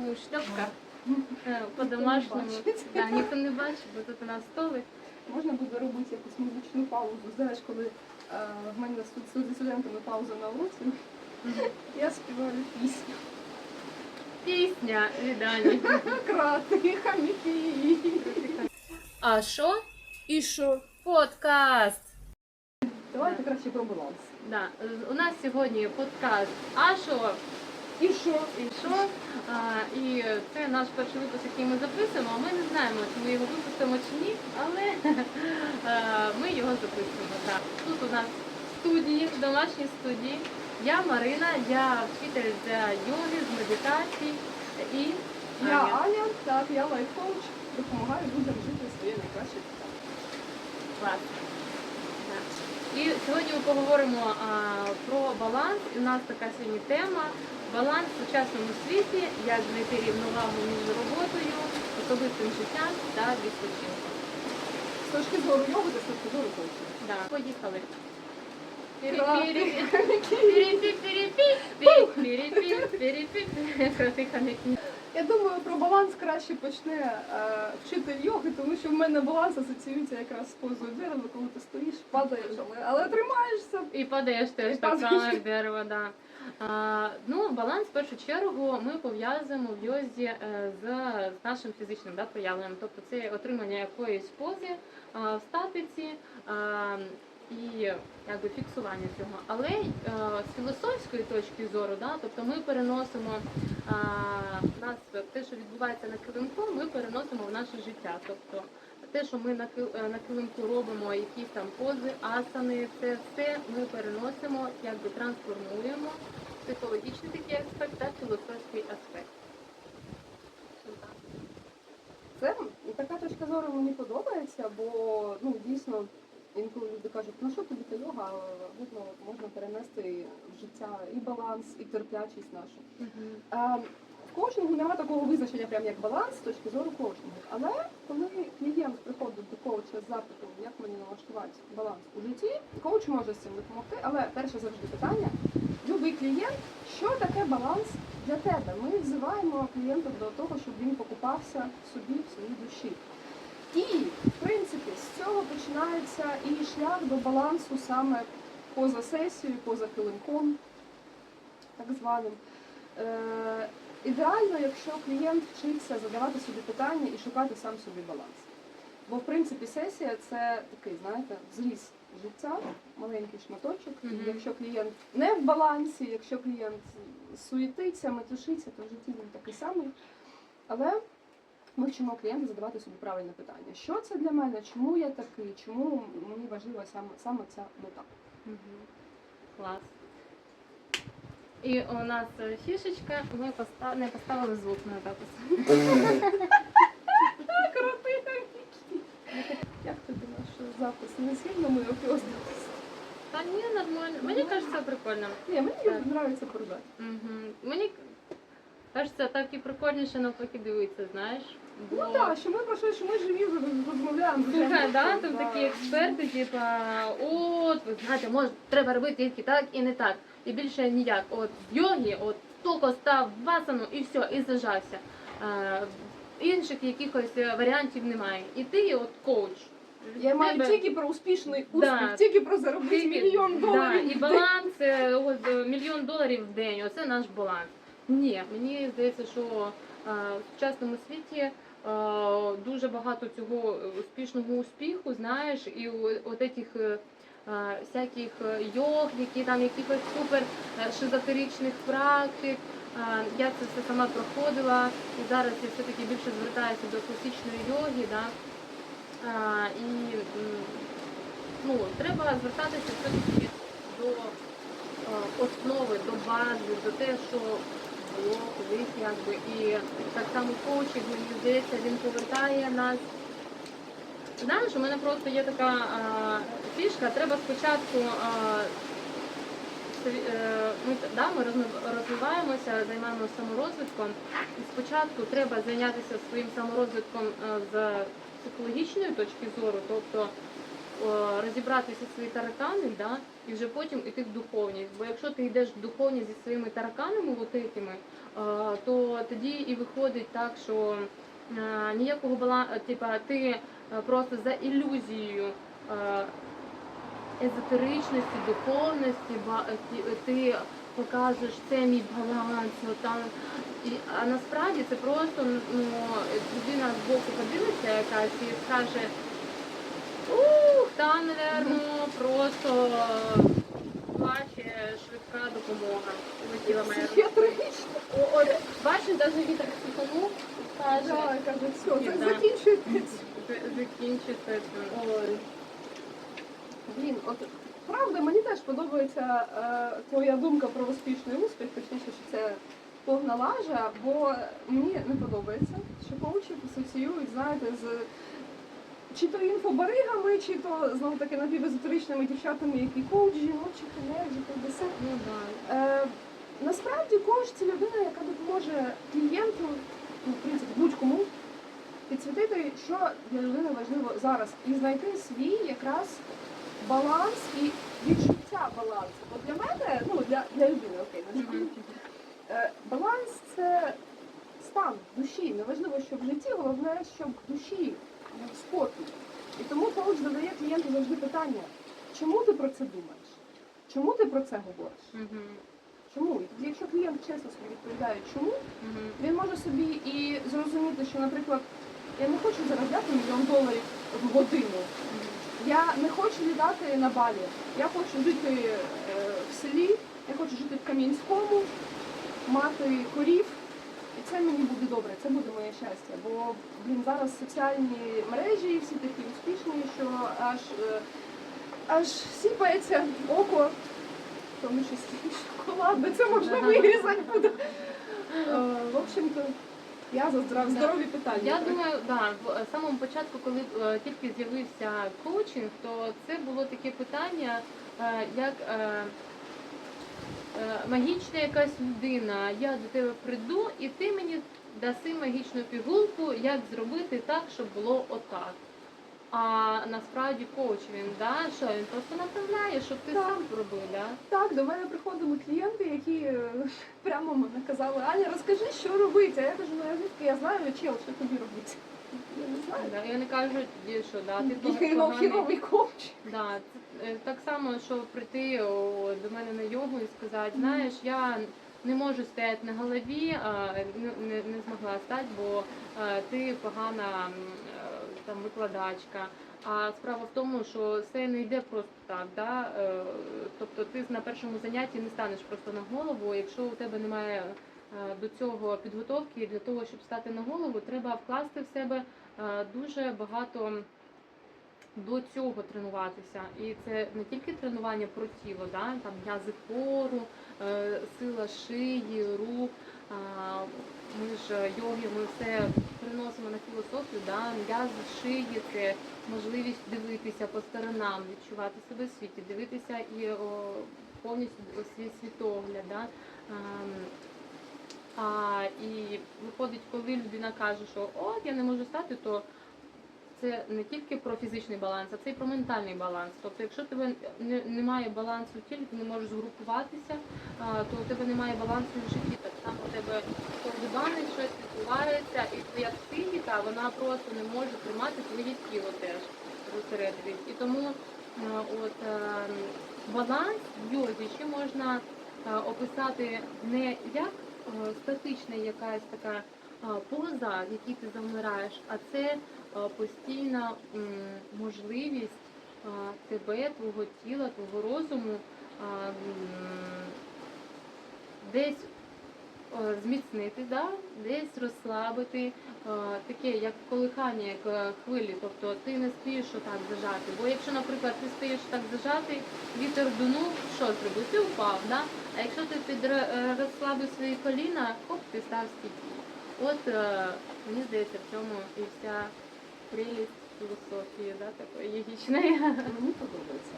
ми у шльопках е, по-домашньому. Да, ніхто не бачить, бо тут у нас столи. Можна буде робити якусь музичну паузу. Знаєш, коли е, в мене з студентами пауза на уроці, я співаю пісню. Пісня від Ані. Крати, хаміки. А що? І що? Подкаст. Давайте краще про баланс. Да. У нас сьогодні подкаст А що? І що? І що? А, і це наш перший випуск, який ми записуємо. Ми не знаємо, чи ми його випустимо чи ні, але е, ми його записуємо. Так. Тут у нас студії, в домашній студії. Я Марина, я вчитель з йоги, з медитацій і Я Аня. Аня, так, я лайф-коуч, допомагаю людям жити своє найкраще життя. Так. І сьогодні ми поговоримо а, про баланс. У нас така сьогодні тема баланс в сучасному світі, як знайти рівновагу між роботою, особистим життям та відпочинком. З точки зору йоги та з точки зору коучингу. Да. Поїхали. Крати хаміки. Я думаю, про баланс краще почне е, вчитель йоги, тому що в мене баланс асоціюється якраз з позою дерева, коли ти стоїш, падаєш, але, але тримаєшся. І падаєш теж так само, як дерево, да. А, ну, баланс в першу чергу ми пов'язуємо в йозі е, з, з нашим фізичним да, проявленням. Тобто це отримання якоїсь пози а, в статиці а, і якби, фіксування цього. Але е, з філософської точки зору, да, тобто ми переносимо а, нас, те, що відбувається на килимку, ми переносимо в наше життя. Тобто те, що ми на е, на килимку робимо, якісь там пози, асани, це все ми переносимо, якби трансформуємо психологічний такий аспект та філософський аспект. Це така точка зору мені подобається, бо ну дійсно інколи люди кажуть, ну що тобі та йога, видно, можна перенести в життя і баланс, і терплячість нашу. Е, В коучингу немає такого визначення, прям як баланс з точки зору коучингу. Але коли клієнт приходить до коуча з запитом, як мені налаштувати баланс у житті, коуч може з цим допомогти. Але перше завжди питання: любий клієнт, що таке баланс для тебе? Ми взиваємо клієнта до того, щоб він покупався собі, в своїй душі. І, в принципі, з цього починається і шлях до балансу саме поза сесією, поза килимком, так званим. Е, ідеально, якщо клієнт вчиться задавати собі питання і шукати сам собі баланс. Бо, в принципі, сесія це такий, знаєте, зріз життя, маленький шматочок. І Мгм. якщо клієнт не в балансі, якщо клієнт суєтиться, метушиться, то в житті він такий самий. Але ми вчимо клієнта задавати собі правильне питання. Що це для мене? Чому я такий? Чому мені важлива саме, саме ця мета? Мгм. Клас. І у нас е, фішечка, ми поста- не поставили звук на запис. Крути Як тобі наш запис? Не сильно ми опізнались? Та ні, нормально. Мені кажеться прикольно. Ні, мені подобається поржати. Угу. Мені кажеться, так і прикольніше навпаки дивитися, знаєш. Ну так, що ми про що, що ми живі розмовляємо. Слухай, да, там такі експерти, типа, от, ви знаєте, може, треба робити тільки так і не так. І більше ніяк. От в йогі, от тільки став в асану і все, і зажався. Е, інших якихось варіантів немає. І ти от коуч. Я маю тебе- тільки про успішний успіх, Да. тільки про заробити мільйон Да, доларів. і баланс е, от, мільйон доларів в день. Оце наш баланс. Ні, мені здається, що е, в сучасному світі е, дуже багато цього успішного успіху, знаєш, і от этих е, всяких йог, які там якихось супер шизотеричних практик. Я це все сама проходила, і зараз я все-таки більше звертаюся до класичної йоги. Да? І ну, треба звертатися все-таки до основи, до бази, до те, що колись, якби. І так само коучинг, мені здається, він повертає нас. Знаєш, у мене просто є така а, фішка, треба спочатку. А, е, ми, да, ми розвиваємося, займаємося саморозвитком. І спочатку треба зайнятися своїм саморозвитком е, з психологічної точки зору, тобто розібратися свої таракани, да, і вже потім іти в духовність. Бо якщо ти йдеш в духовність зі своїми тараканами, от этими, е, то тоді і виходить так, що е, ніякого балансу, типа ти е, просто за ілюзією. е, Езотеричності, духовності, ти покажеш це мій баланс, там і, а насправді це просто ну, людина з боку подивиться якась і скаже, ух, там, напевно, просто плаче швидка допомога. Летіла моя рука. Психіатрично. О, От, бачиш, навіть вітер психанув, каже, Да, каже, все, Ні, це да. закінчується. «З- закінчиться. Ой. Блін, от правда, мені теж подобається е, твоя думка про успішний успіх, точніше, що це повна лажа, бо мені не подобається, що коучі асоціюють, знаєте, з чи то інфобаригами, чи то знову таки напівезотеричними дівчатами, які коуч жіночих енергії, то все. Ну да. Е, насправді коуч це людина, яка допоможе клієнту, ну, в принципі, будь-кому підсвітити, що для людини важливо зараз, і знайти свій якраз баланс і відчуття балансу. Бо для мене, ну для, для людини, окей, не. Е, Баланс це стан душі. Неважливо, що в житті, головне, щоб в душі спокій. І тому коуч задає клієнту завжди питання, чому ти про це думаєш? Чому ти про це говориш? Мгм. Чому? І тоді, якщо клієнт чесно собі відповідає, чому, він може собі і зрозуміти, що, наприклад, я не хочу заробляти мільйон доларів в годину. Я не хочу літати на балі. Я хочу жити е, в селі, я хочу жити в Кам'янському, мати корів. І це мені буде добре, це буде моє щастя. Бо блін, зараз соціальні мережі всі такі успішні, що аж, е, аж сіпається око, в тому числі шоколад, де це можна вирізати буде. Е, В общем-то, я за здорові питання. Я думаю, да, в е, самому початку, коли тільки з'явився коучинг, то це було таке питання, як магічна якась людина. Я до тебе прийду, і ти мені даси магічну пігулку, як зробити так, щоб було отак. А насправді коуч він, да, що він просто направляє, щоб ти Так. сам робив, да? Так, до мене приходили клієнти, які е, прямо мене казали, Аня, розкажи, що робити. А я кажу, ну я звідки я знаю, чел, що тобі робити. Я не знаю. Да, вони кажуть, що да, ти Хіро- поганий». Хіровий коуч. Да, це, е, так само, що прийти о, до мене на йогу і сказати, знаєш, я не можу стояти на голові, а, не, не, не змогла стати, бо е, ти погана м, е, там викладачка. А справа в тому, що це не йде просто так. Да? Е, Тобто ти на першому занятті не станеш просто на голову. Якщо у тебе немає до цього підготовки, для того, щоб стати на голову, треба вкласти в себе е, дуже багато до цього тренуватися. І це не тільки тренування про тіло, да? там м'язи кору, е, сила шиї, рук. Ми ж йоги, ми все приносимо на філософію, да? м'язи шиї це можливість дивитися по сторонам, відчувати себе в світі, дивитися і о, повністю свій світогляд. Да? А, і виходить, коли людина каже, що от я не можу стати, то це не тільки про фізичний баланс, а це і про ментальний баланс. Тобто, якщо тебе не, немає балансу в ти не можеш згрупуватися, а, то у тебе немає балансу в житті. Так само у тебе ковдибани, щось відбувається, і твоя психіка вона просто не може тримати твоє тіло теж зосередитись. І тому а, от е, баланс в йозі ще можна а, описати не як е, статична якась така поза, в якій ти завмираєш, а це е, постійна можливість тебе, твого тіла, твого розуму десь е, зміцнити, да? десь розслабити, е, таке як колихання, як е, хвилі. Тобто ти не стоїш отак зажати. Бо якщо, наприклад, ти стоїш так зажатий, вітер дунув, що зробив? Ти впав, да? А якщо ти під е, розслабив свої коліна, хоп, ти став стійкий. От е, мені здається, в цьому і вся прелість філософії, да, такої йогічної. Мені подобається.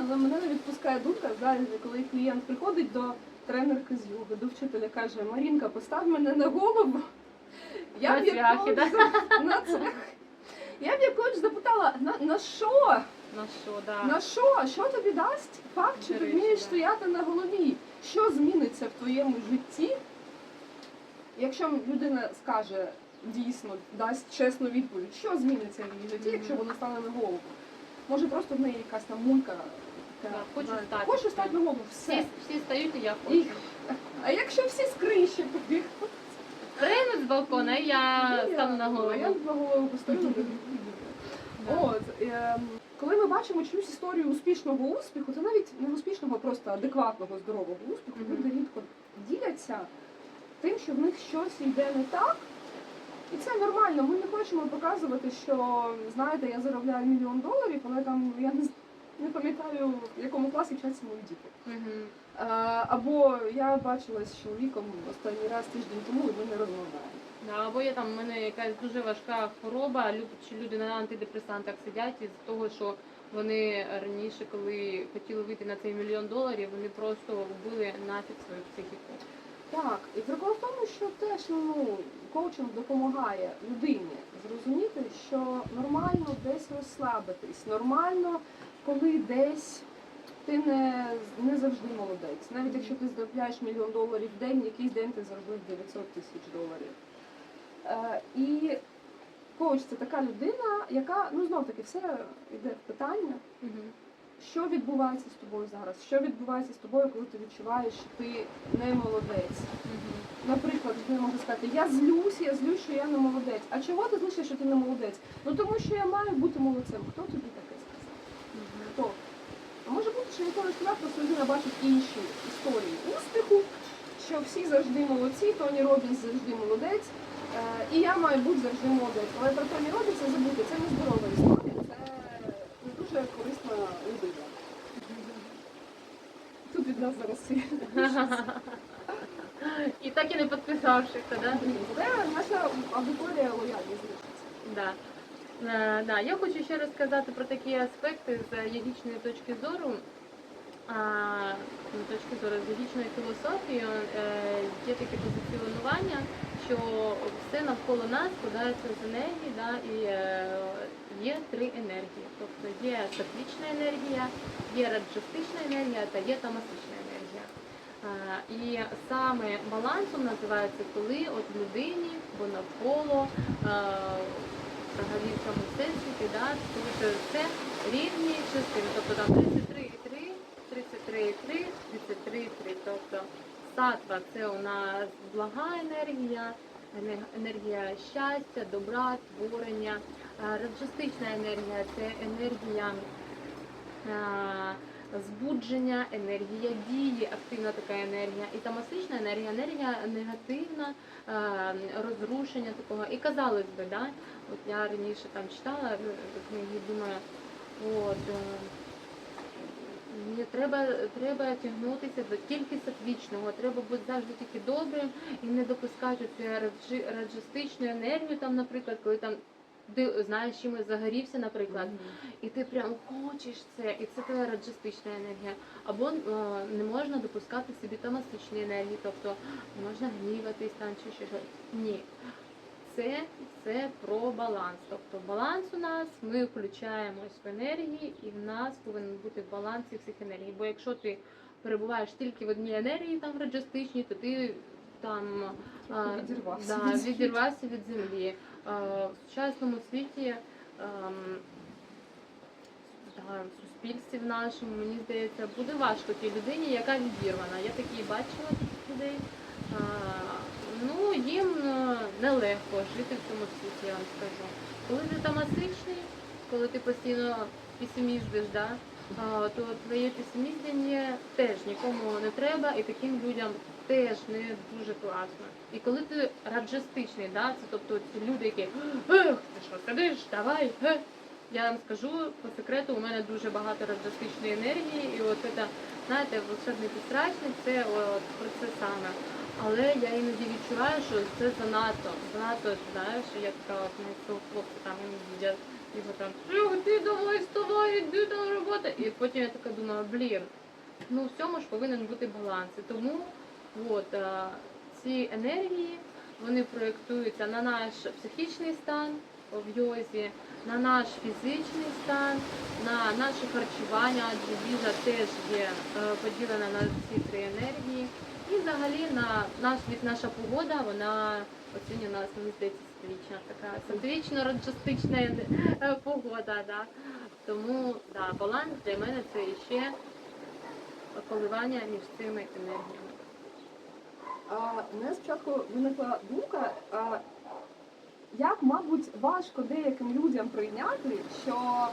Але мене не відпускає думка, знаєте, коли клієнт приходить до тренерки з йоги, до вчителя каже, Марінка, постав мене на голову. Я б як коуч запитала, на, на що? На що, да. На що? Що тобі дасть факт, що ти речі, вмієш да. стояти на голові? Що зміниться в твоєму житті, якщо людина скаже дійсно, дасть чесну відповідь, що зміниться в її житті, Мгм. якщо вона стане на голову? Може просто в неї якась там мулька. така, Да, хочу знаєте, стати. Хочу стати на голову, все. Всі, всі стають, і я І- хочу. А якщо всі з криші побіг? Приймуть з балкона, і я стану на голову. Я на голову поставлю. Да. От, ем, коли ми бачимо чиюсь історію успішного успіху, то навіть не успішного, а просто адекватного, здорового успіху, Мгм. люди рідко діляться тим, що в них щось йде не так. І це нормально. Ми не хочемо показувати, що знаєте, я заробляю мільйон доларів, але там я не, не пам'ятаю, в якому класі вчаться мої діти. Мгм. А, або я бачилась з чоловіком останній раз тиждень тому, і ми не розмовляємо. Або є там в мене якась дуже важка хвороба, чи люди на антидепресантах сидять із того, що вони раніше, коли хотіли вийти на цей мільйон доларів, вони просто вбили нафіг свою психіку. Так, і прикол в тому, що теж ну, коучинг допомагає людині зрозуміти, що нормально десь розслабитись, нормально, коли десь ти не, не завжди молодець. Навіть якщо ти заробляєш мільйон доларів в день, якийсь день ти заробив 900 тисяч доларів. Е, і коуч це така людина, яка, ну знов таки, все йде в питання. Що відбувається з тобою зараз? Що відбувається з тобою, коли ти відчуваєш, що ти не молодець? Мгм. Наприклад, людина може сказати, я злюсь, я злюсь, що я не молодець. А чого ти злишся, що ти не молодець? Ну тому що я маю бути молодцем. Хто тобі таке сказав? Мгм. Хто? Може бути, що сказав, просто людина бачить інші історії успіху, що всі завжди молодці, Тоні Робінс завжди молодець, е, і я маю бути завжди молодець. Але про Тоні Робінса забути, це не здорова історія, це не дуже корисна людина. Тут від нас зараз всі. І так і не підписавшися? Це наша аудиторія лояльні залишиться. Да. Е, да. Я хочу ще розказати про такі аспекти з йогічної точки зору. З точки зору з йогічної філософії е, є таке позиціонування, що все навколо нас складається з енергії, да, і е, є три енергії. Тобто є сатвічна енергія, є раджастична енергія та є тамасична енергія. І саме балансом називається, коли от людині, бо навколо взагалі в цьому всесвіті, да, тому що це рівні частини, тобто там 33,3, 33,3, 33,3. Тобто сатва це у нас блага енергія, енергія щастя, добра, творення. А Раджастична енергія це енергія а, збудження, енергія дії, активна така енергія. І тамасична енергія, енергія негативна, розрушення такого. І казалось би, да, от я раніше там читала е, книги, думаю, от. е, Мені треба, треба тягнутися до тільки сатвічного, треба бути завжди тільки добрим і не допускати цю раджи- енергію, там, наприклад, коли там ти знаєш, чимось загорівся, наприклад, і ти прям хочеш це, і це твоя раджастична енергія. Або е, не можна допускати собі тамасичні енергії, тобто можна гніватись там чи щось. Ні. Це, це про баланс. Тобто баланс у нас, ми включаємось в енергії, і в нас повинен бути в балансі всіх енергій. Бо якщо ти перебуваєш тільки в одній енергії, там раджастичній, то ти там а, Відірвався да, відірвався від землі. А, В сучасному світі ем, в суспільстві в нашому, мені здається, буде важко тій людині, яка відірвана. Я такі бачила таких людей. Ну, їм е, нелегко жити в цьому світі, я вам скажу. Коли ти тамасичний, коли ти постійно песиміздиш, да, то твоє песиміздення теж нікому не треба, і таким людям теж не дуже класно. І коли ти раджастичний, да, це тобто ці люди, які ех, ти що сидиш, давай, е. Я вам скажу по секрету, у мене дуже багато раджастичної енергії, і от це, знаєте, волшебний підстрачник, це от про це саме. Але я іноді відчуваю, що це занадто, занадто, знаєш, як от ну, що там їдять, його там, ти давай вставай, іди там робота. І потім я така думаю, блін, ну в цьому ж повинен бути баланс. І тому от, е, ці енергії, вони проєктуються на наш психічний стан в йозі, на наш фізичний стан, на наше харчування, адже їжа теж є е, поділена на ці три енергії. І взагалі на наш від наша погода, вона оцінює нас, мені здається, сатвічна така сатвічно роджастична е, погода. Да. Тому да, баланс для мене це ще коливання між цими енергіями. У мене спочатку виникла думка, а, як, мабуть, важко деяким людям прийняти, що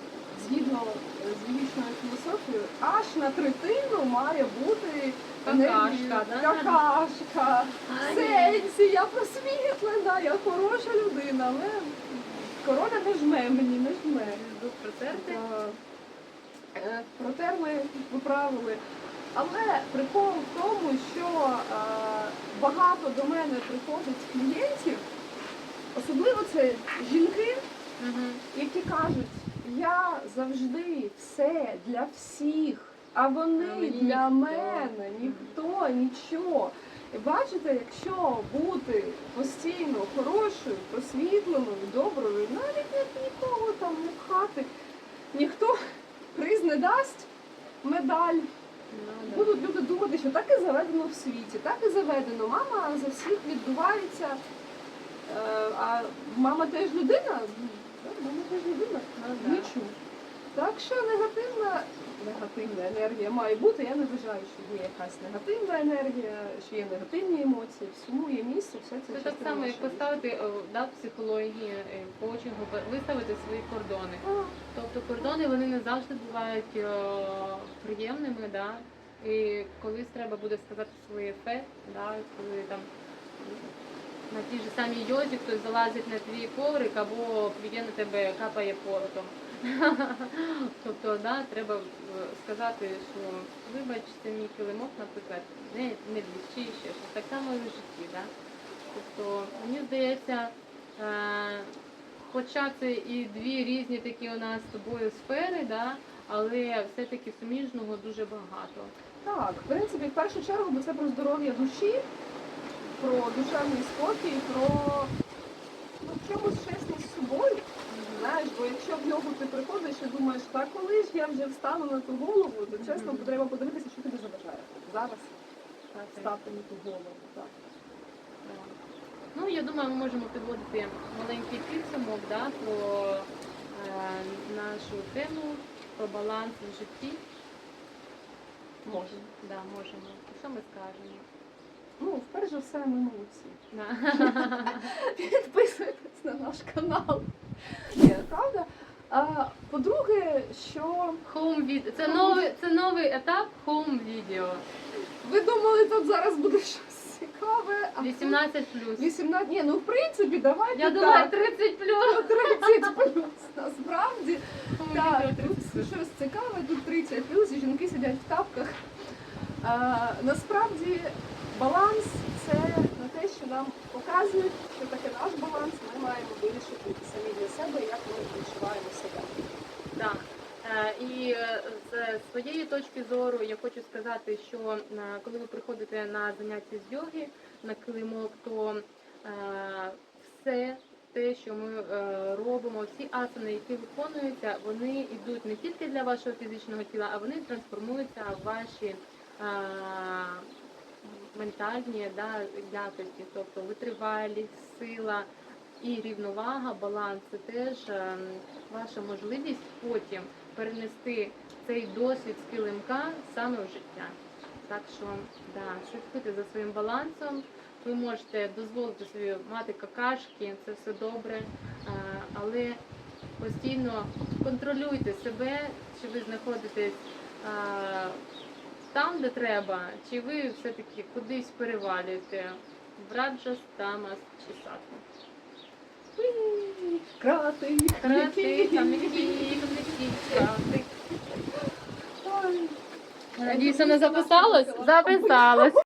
згідно з вічною філософією, аж на третину має бути Какашка, да? какашка. В сенсі, я просвітлена, я хороша людина, але корона не жме мені, не жме. Протерти. Е, виправили. Але прикол в тому, що е, багато до мене приходить клієнтів, особливо це жінки, які кажуть, я завжди все для всіх, а вони для ніхто». мене, ніхто, нічого. І бачите, якщо бути постійно хорошою, просвітленою, доброю, навіть як нікого там не пхати, ніхто приз не дасть медаль. Будуть люди думати, що так і заведено в світі, так і заведено. Мама за всіх відбувається. Е, а мама теж людина? Мама теж людина. Нічого. Так що негативна, негативна енергія має бути. Я не вважаю, що є якась негативна енергія, що є негативні емоції. Всьому є місце, все це Це так само, як поставити да, психології, е, коучингу, виставити свої кордони. життя. Тобто кордони вони не завжди бувають е, приємними, да? і колись треба буде сказати своє фе, да? коли там на тій же самій йозі хтось залазить на твій коврик або плює на тебе капає поротом. тобто, да, треба е, сказати, що вибачте, мій килимок, наприклад, не, не чи ще щось. Так само і в житті. Да? Тобто, мені здається, е, хоча це і дві різні такі у нас з тобою сфери, да, але все-таки суміжного дуже багато. Так, в принципі, в першу чергу бо це про здоров'я душі, про душевний спокій, про ну, чомусь чесність з собою. Знаєш, бо якщо в нього ти приходиш і думаєш, так коли ж я вже встану на ту голову, то чесно Мгм. треба подивитися, що тобі заважає. Зараз Так, так. стати на ту голову. Так. Ну, я думаю, ми можемо підводити маленький підсумок да, про е, нашу тему, про баланс в житті. Можемо. Да, можемо. Що ми скажемо? Ну, вперше за все, ми молодці. Підписуйтесь на наш канал. Правда? А, по-друге, що Home video. Це новий, це новий етап home video. ви думали, тут зараз буде щось цікаве, а тут 18 плюс. 18, ні, ну в принципі, давайте Я так. думаю, 30 плюс. 30 плюс, насправді. Home Так, video 30 тут плюс. щось цікаве, тут 30 плюс, і жінки сидять в тапках. А, насправді баланс це на те, що нам показують, що таке наш баланс, ми маємо вирішити самі для себе, як ми відчуваємо себе. Так. Е, І е, з своєї точки зору я хочу сказати, що е, коли ви приходите на заняття з йоги на килимок, то все те, що ми робимо, всі асани, які виконуються, вони йдуть не тільки для вашого фізичного тіла, а вони трансформуються в ваші ментальні да, якості, тобто витривалість, сила і рівновага, баланс це теж е, ваша можливість потім перенести цей досвід з килимка саме в життя. Так що да, слідкуйте за своїм балансом. Ви можете дозволити собі мати какашки, це все добре, е, але постійно контролюйте себе, чи ви знаходитесь е, там, де треба, чи ви все-таки кудись перевалюєте в раджас, тамас чи сатву. Крати, Крати, кам'яки, крати. Надіюся, не записалось? Записалось.